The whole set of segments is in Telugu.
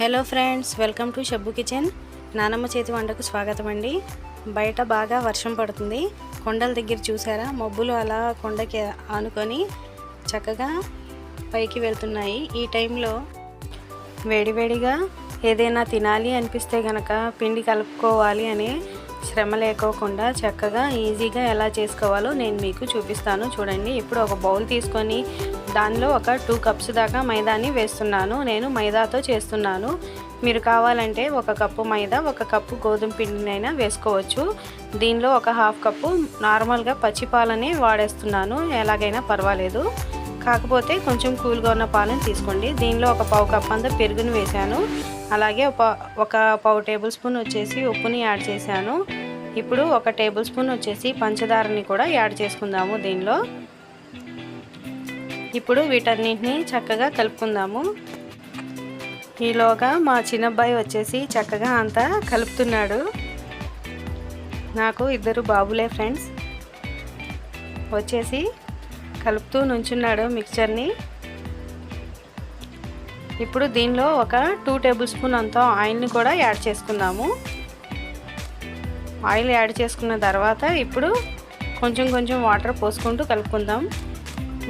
Hello friends welcome to Shabbu kitchen. నానమ్మ చేతి వంటకు స్వాగతం అండి. బయట బాగా వర్షం పడుతుంది. కొండల దగ్గర చూసారా? మబ్బులు అలా కొండకి ఆనుకొని చక్కగా పైకి వెళ్తున్నాయి. ఈ టైంలో వేడివేడిగా ఏదైనా తినాలి అనిపిస్తే గనక పిండి కలుపుకోవాలి అనే శ్రమ లేకోకుండా చక్కగా ఈజీగా ఎలా చేసుకోవాలో నేను మీకు చూపిస్తాను. చూడండి ఇప్పుడు ఒక బౌల్ తీసుకొని దానిలో ఒక టూ కప్స్ దాకా మైదాని వేస్తున్నాను. నేను మైదాతో చేస్తున్నాను. మీరు కావాలంటే ఒక కప్పు మైదా ఒక కప్పు గోధుమ పిండినైనా వేసుకోవచ్చు. దీనిలో ఒక హాఫ్ కప్పు నార్మల్గా పచ్చిపాలని వాడేస్తున్నాను. ఎలాగైనా పర్వాలేదు. కాకపోతే కొంచెం కూల్గా ఉన్న పాలను తీసుకోండి. దీనిలో ఒక పావు కప్ అంతా పెరుగును వేశాను. అలాగే ఒక ఒక పావు టేబుల్ స్పూన్ వచ్చేసి ఉప్పుని యాడ్ చేశాను. ఇప్పుడు ఒక టేబుల్ స్పూన్ వచ్చేసి పంచదారని కూడా యాడ్ చేసుకుందాము దీనిలో. ఇప్పుడు వీటన్నింటిని చక్కగా కలుపుకుందాము. ఈలోగా మా చిన్నబ్బాయి వచ్చేసి చక్కగా అంతా కలుపుతున్నాడు. నాకు ఇద్దరు బాబులే ఫ్రెండ్స్. వచ్చేసి కలుపుతూ నుంచున్నాడు మిక్చర్ని. ఇప్పుడు దీనిలో ఒక టూ టేబుల్ స్పూన్ అంత ఆయిల్ని కూడా యాడ్ చేసుకుందాము. ఆయిల్ యాడ్ చేసుకున్న తర్వాత ఇప్పుడు కొంచెం కొంచెం వాటర్ పోసుకుంటూ కలుపుకుందాం.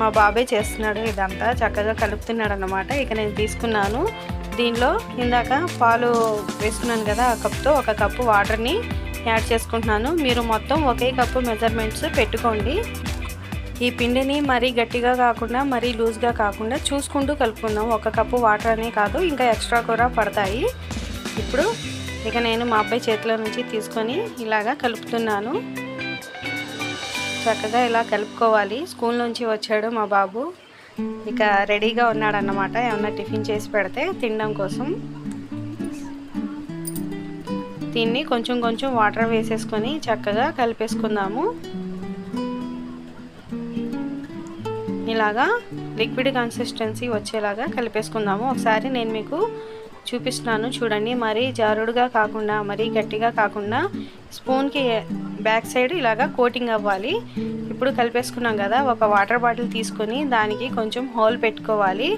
మా బాబాయ్ చేస్తున్నాడు ఇదంతా చక్కగా కలుపుతున్నాడు అనమాట ఇక నేను తీసుకున్నాను. దీనిలో ఇందాక పాలు వేసుకున్నాను కదా ఆ కప్తో ఒక కప్పు వాటర్ని యాడ్ చేసుకుంటున్నాను. మీరు మొత్తం ఒకే కప్పు మెజర్మెంట్స్ పెట్టుకోండి. ఈ పిండిని మరీ గట్టిగా కాకుండా మరీ లూజ్గా కాకుండా చూసుకుంటూ కలుపుకుందాం. ఒక కప్పు వాటర్ అనే కాదు ఇంకా ఎక్స్ట్రా కూర పడతాయి. ఇప్పుడు ఇక నేను మా అబ్బాయి చేతిలో నుంచి తీసుకొని ఇలాగా కలుపుతున్నాను. చక్కగా ఇలా కలుపుకోవాలి. స్కూల్ నుంచి వచ్చాడు మా బాబు. ఇక రెడీగా ఉన్నాడన్నమాట. ఏమన్నా టిఫిన్ చేసి పెడితే తినడం కోసం. దీన్ని కొంచెం కొంచెం వాటర్ వేసేసుకొని చక్కగా కలిపేసుకుందాము. ఇలాగా లిక్విడ్ కన్సిస్టెన్సీ వచ్చేలాగా కలిపేసుకుందాము. ఒకసారి నేను మీకు చూపిస్తున్నాను చూడండి. మరీ జారుడుగా కాకుండా మరీ గట్టిగా కాకుండా స్పూన్కి బ్యాక్ సైడ్ ఇలాగా కోటింగ్ అవ్వాలి. ఇప్పుడు కలిపేసుకున్నాం కదా ఒక వాటర్ బాటిల్ తీసుకొని దానికి కొంచెం హోల్ పెట్టుకోవాలి.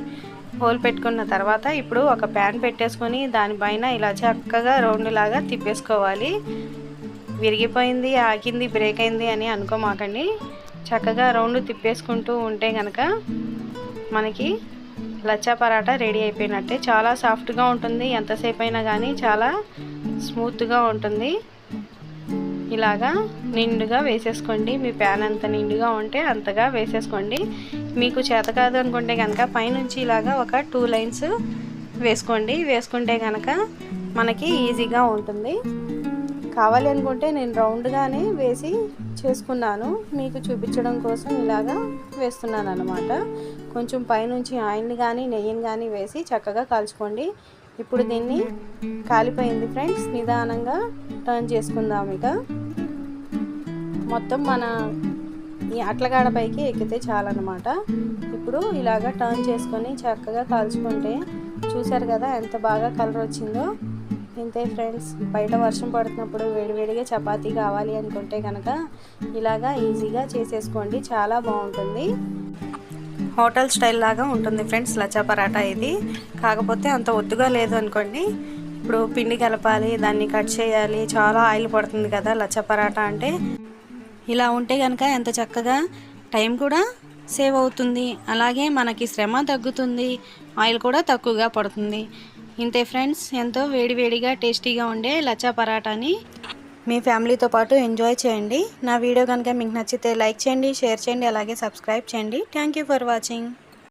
హోల్ పెట్టుకున్న తర్వాత ఇప్పుడు ఒక ప్యాన్ పెట్టేసుకొని దానిపైన ఇలా చక్కగా రౌండ్ లాగా తిప్పేసుకోవాలి. విరిగిపోయింది ఆగింది బ్రేక్ అయింది అని అనుకోమాకండి. చక్కగా రౌండ్ తిప్పేసుకుంటూ ఉంటే కనుక మనకి లచ్చా పరాటా రెడీ అయిపోయినట్టే. చాలా సాఫ్ట్గా ఉంటుంది. ఎంతసేపు అయినా కానీ చాలా స్మూత్గా ఉంటుంది. ఇలాగా నిండుగా వేసేసుకోండి. మీ ప్యాన్ అంత నిండుగా ఉంటే అంతగా వేసేసుకోండి. మీకు చేత కాదు అనుకుంటే కనుక పైనుంచి ఇలాగా ఒక టూ లైన్స్ వేసుకోండి. వేసుకుంటే కనుక మనకి ఈజీగా ఉంటుంది. కావాలి అనుకుంటే నేను రౌండ్గానే వేసి చేసుకున్నాను. మీకు చూపించడం కోసం ఇలాగా వేస్తున్నాను అనమాట కొంచెం పైనుంచి ఆయిల్ని కానీ నెయ్యిని కానీ వేసి చక్కగా కాల్చుకోండి. ఇప్పుడు దీన్ని కాలిపోయింది ఫ్రెండ్స్. నిదానంగా టర్న్ చేసుకుందాం ఇక. మొత్తం మన ఈ అట్లగాడ పైకి ఎక్కితే చాలన్నమాట. ఇప్పుడు ఇలాగా టర్న్ చేసుకొని చక్కగా కాల్చుకుంటే చూసారు కదా ఎంత బాగా కలర్ వచ్చిందో ఇంతే ఫ్రెండ్స్. బయట వర్షం పడుతున్నప్పుడు వేడివేడిగా చపాతీ కావాలి అనుకుంటే కనుక ఇలాగా ఈజీగా చేసేసుకోండి. చాలా బాగుంటుంది. హోటల్ స్టైల్ లాగా ఉంటుంది ఫ్రెండ్స్ లచ్చా పరాటా ఇది. కాకపోతే అంత ఒత్తుగా లేదు అనుకోండి. ఇప్పుడు పిండి కలపాలి దాన్ని కట్ చేయాలి. చాలా ఆయిల్ పడుతుంది కదా లచ్చా పరాటా అంటే. ఇలా ఉంటే కనుక ఎంత చక్కగా టైం కూడా సేవ్ అవుతుంది. అలాగే మనకి శ్రమ తగ్గుతుంది. ఆయిల్ కూడా తక్కువగా పడుతుంది. ఇంతే ఫ్రెండ్స్ ఎంతో వేడివేడిగా టేస్టీగా ఉండే లచ్చా పరాటాని మీ ఫ్యామిలీతో పాటు ఎంజాయ్ చేయండి. నా వీడియో కనుక మీకు నచ్చితే లైక్ చేయండి షేర్ చేయండి అలాగే సబ్స్క్రైబ్ చేయండి. Thank you for watching.